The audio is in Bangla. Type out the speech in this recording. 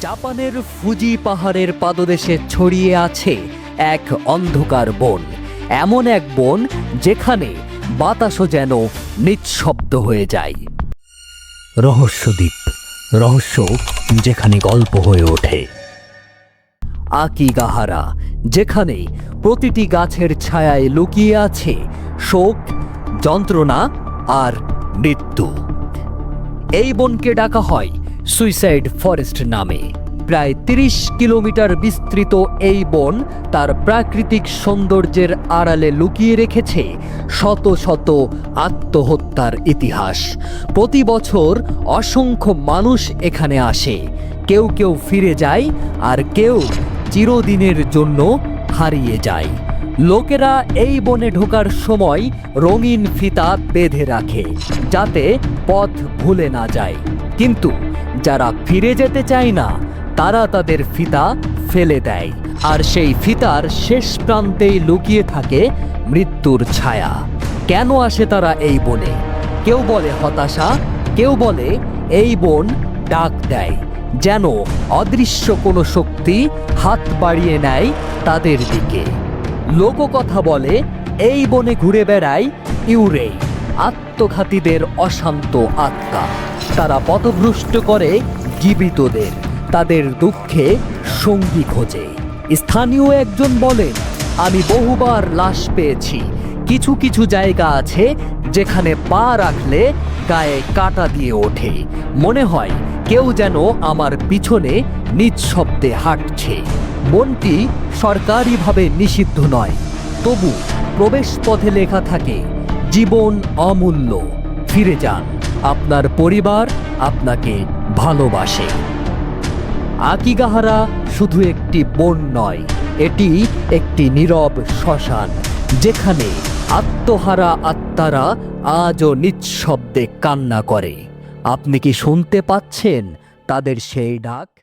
জাপানের ফুজি পাহাড়ের পাদদেশে ছড়িয়ে আছে এক অন্ধকার বন। এমন এক বন যেখানে বাতাসও যেন নিঃশব্দ হয়ে যায়। রহস্যদ্বীপ রহস্য যেখানে গল্প হয়ে ওঠে। আকিগাহারা যেখানে প্রতিটি গাছের ছায়ায় লুকিয়ে আছে শোক যন্ত্রণা আর মৃত্যু। এই বনকে ডাকা হয় সুইসাইড ফরেস্ট নামে। প্রায় তিরিশ কিলোমিটার বিস্তৃত এই বন তার প্রাকৃতিক সৌন্দর্যের আড়ালে লুকিয়ে রেখেছে শত শত আত্মহত্যার ইতিহাস। প্রতি বছর অসংখ্য মানুষ এখানে আসে। কেউ কেউ ফিরে যায় আর কেউ চিরদিনের জন্য হারিয়ে যায়। লোকেরা এই বনে ঢোকার সময় রঙিন ফিতা বেঁধে রাখে যাতে পথ ভুলে না যায়। কিন্তু যারা ফিরে যেতে চায় না, তারা তাদের ফিতা ফেলে দেয়। আর সেই ফিতার শেষ প্রান্তেই লুকিয়ে থাকে মৃত্যুর ছায়া। কেন আসে তারা এই বনে? কেউ বলে হতাশা, কেউ বলে এই বন ডাক দেয়, যেন অদৃশ্য কোনো শক্তি হাত বাড়িয়ে নেয় তাদের দিকে। লোককথা বলে, এই বনে ঘুরে বেড়ায় ইউরে আত্মঘাতীদের অশান্ত আত্মা। তারা পথভ্রষ্ট করে জীবিতদের, তাদের দুঃখে সঙ্গী খোঁজে। স্থানীয় একজন বলেন, আমি বহুবার লাশ পেয়েছি। কিছু কিছু জায়গা আছে যেখানে পা রাখলে গায়ে কাটা দিয়ে ওঠে। মনে হয় কেউ যেন আমার পিছনে নিঃশব্দে হাঁটছে। বনটি সরকারিভাবে নিষিদ্ধ নয়। তবু প্রবেশপথে লেখা থাকে, জীবন অমূল্য, ফিরে যান। আপনার পরিবার আপনাকে ভালোবাসে। আকিগাহারা শুধু একটি বন নয়, এটি একটি নীরব শ্মশান, যেখানে আত্মহারা আত্মারা আজও নিঃশব্দে কান্না করে। আপনি কি শুনতে পাচ্ছেন তাদের সেই ডাক?